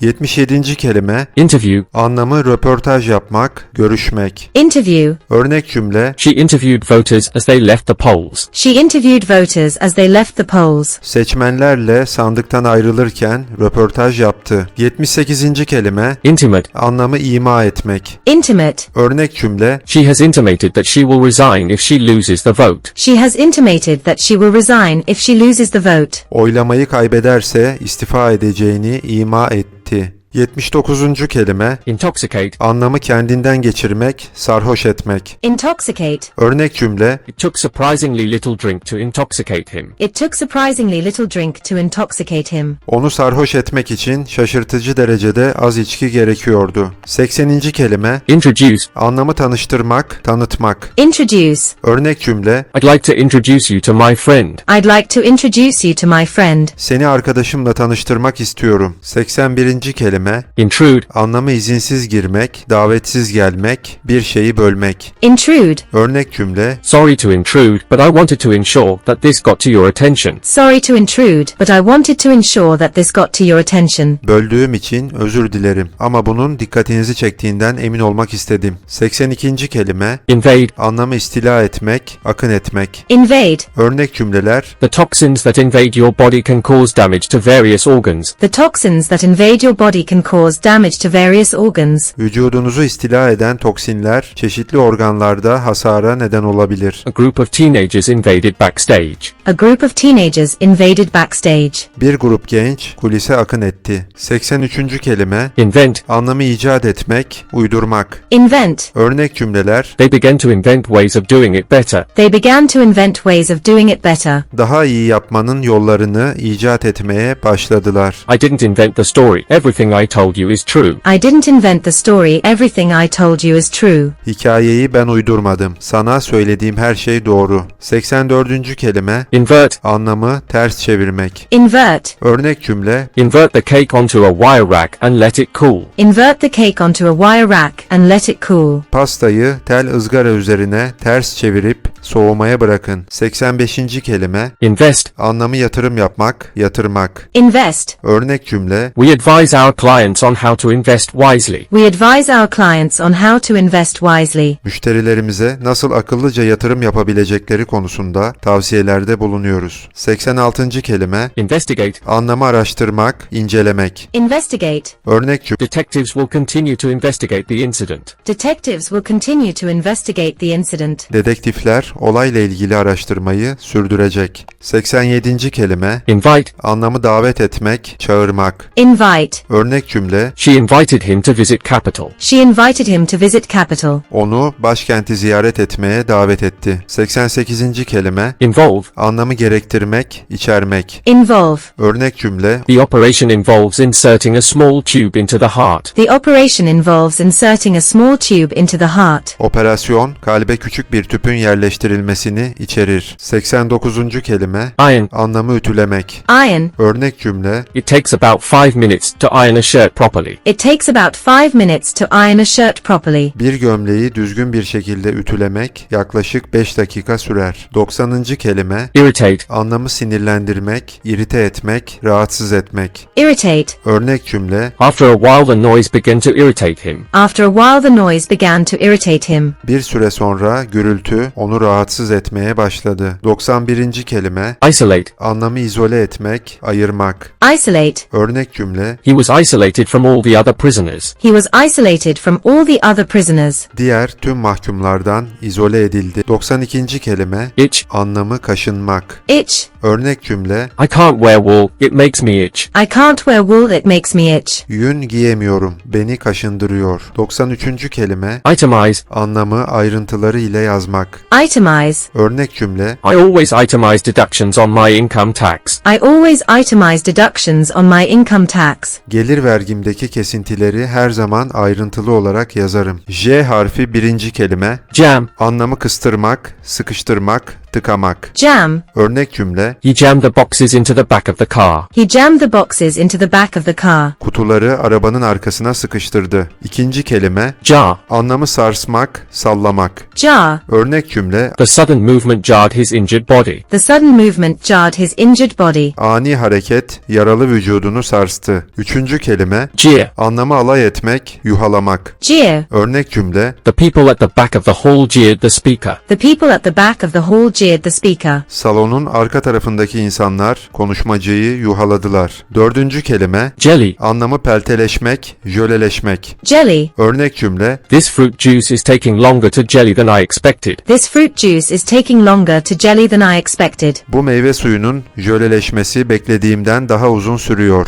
77. kelime Interview. anlamı röportaj yapmak, görüşmek. Interview. Örnek cümle She interviewed voters as they left the polls. She interviewed voters as they left the polls. seçmenlerle sandıktan ayrılırken röportaj yaptı. 78. kelime Intimate. anlamı ima etmek. Intimate. Örnek cümle She has intimated that she will resign if she loses the vote. She has intimated that she will resign if she loses the vote. oylamayı kaybederse istifa edeceğini ima etti etti. 79. kelime Intoxicate. anlamı kendinden geçirmek, sarhoş etmek. Intoxicate. Örnek cümle It took surprisingly little drink to intoxicate him. It took surprisingly little drink to intoxicate him. onu sarhoş etmek için şaşırtıcı derecede az içki gerekiyordu. 80. kelime Introduce. anlamı tanıştırmak, tanıtmak. Introduce. Örnek cümle I'd like to introduce you to my friend. I'd like to introduce you to my friend. seni arkadaşımla tanıştırmak istiyorum. 81. kelime Intrude. anlamı izinsiz girmek, davetsiz gelmek, bir şeyi bölmek. Intrude. Örnek cümle Sorry to intrude, but I wanted to ensure that this got to your attention. Sorry to intrude, but I wanted to ensure that this got to your attention. Böldüğüm için özür dilerim ama bunun dikkatinizi çektiğinden emin olmak istedim. 82. kelime Invade. anlamı istila etmek, akın etmek. Invade. Örnek cümleler The toxins that invade your body can cause damage to various organs. The toxins that invade your body can cause damage to various organs. vücudunuzu istila eden toksinler çeşitli organlarda hasara neden olabilir. A group of teenagers invaded backstage. A group of teenagers invaded backstage. Bir grup genç kulise akın etti. 83. kelime Invent. anlamı icat etmek, uydurmak. Invent. Örnek cümleler They began to invent ways of doing it better. They began to invent ways of doing it better. daha iyi yapmanın yollarını icat etmeye başladılar. I didn't invent the story. Everything I told you is true. I didn't invent the story, everything I told you is true. Hikayeyi ben uydurmadım. Sana söylediğim her şey doğru. 84. kelime Invert. anlamı ters çevirmek. Invert. Örnek cümle Invert the cake onto a wire rack and let it cool. Invert the cake onto a wire rack and let it cool. pastayı tel ızgara üzerine ters çevirip soğumaya bırakın. 85. kelime Invest. anlamı yatırım yapmak, yatırmak. Invest. Örnek cümle We advise our clients on how to invest wisely. We advise our clients on how to invest wisely. müşterilerimize nasıl akıllıca yatırım yapabilecekleri konusunda tavsiyelerde bulunuyoruz. 86. kelime Investigate. anlamı araştırmak, incelemek. Investigate. Örnek cümle Detectives will continue to investigate the incident. Detectives will continue to investigate the incident. Dedektifler olayla ilgili araştırmayı sürdürecek. 87. kelime Invite. anlamı davet etmek, çağırmak. Invite. Örnek cümle She invited him to visit capital. She invited him to visit capital. onu başkenti ziyaret etmeye davet etti. 88. kelime Involve. anlamı gerektirmek, içermek. Involve. Örnek cümle The operation involves inserting a small tube into the heart. The operation involves inserting a small tube into the heart. Operasyon kalbe küçük bir tüpün yerleştirilmesini içerir. 89. kelime Iron. anlamı ütülemek. Iron. Örnek cümle It takes about five minutes to iron a shirt properly. It takes about five minutes to iron a shirt properly. bir gömleği düzgün bir şekilde ütülemek yaklaşık 5 dakika sürer. 90. kelime Irritate. anlamı sinirlendirmek, irite etmek, rahatsız etmek. Irritate. Örnek cümle After a while the noise began to irritate him. After a while the noise began to irritate him. bir süre sonra gürültü onu rahatsız etmeye başladı. 91. kelime Isolate. anlamı izole etmek, ayırmak. Isolate. Örnek cümle He was isolated from all the other prisoners. He was isolated from all the other prisoners. diğer tüm mahkumlardan izole edildi. 92. kelime Itch. anlamı kaşınmak. Itch. Örnek cümle I can't wear wool. It makes me itch. I can't wear wool, it makes me itch. yün giyemiyorum, beni kaşındırıyor. 93. kelime Itemize. anlamı ayrıntıları ile yazmak. Itemize. Örnek cümle I always itemize deductions on my income tax. I always itemize deductions on my income tax. gelir vergimdeki kesintileri her zaman ayrıntılı olarak yazarım. J harfi birinci kelime Jam. anlamı kıstırmak, sıkıştırmak, tıkamak. Jam. Örnek cümle, He jammed the boxes into the back of the car. He jammed the boxes into the back of the car. kutuları arabanın arkasına sıkıştırdı. İkinci kelime, Jar. anlamı sarsmak, sallamak. Jar. Örnek cümle, The sudden movement jarred his injured body. The sudden movement jarred his injured body. ani hareket, yaralı vücudunu sarstı. Üçüncü kelime, Jeer. anlamı alay etmek, yuhalamak. Jeer. Örnek cümle, The people at the back of the hall jeered the speaker. The people at the back of the hall jeered the speaker. salonun arka tarafındaki insanlar konuşmacıyı yuhaladılar. Dördüncü kelime, Jelly. anlamı pelteleşmek, jöleleşmek. Jelly. Örnek cümle, This fruit juice is taking longer to jelly than I expected. This fruit juice is taking longer to jelly than I expected. bu meyve suyunun jöleleşmesi beklediğimden daha uzun sürüyor.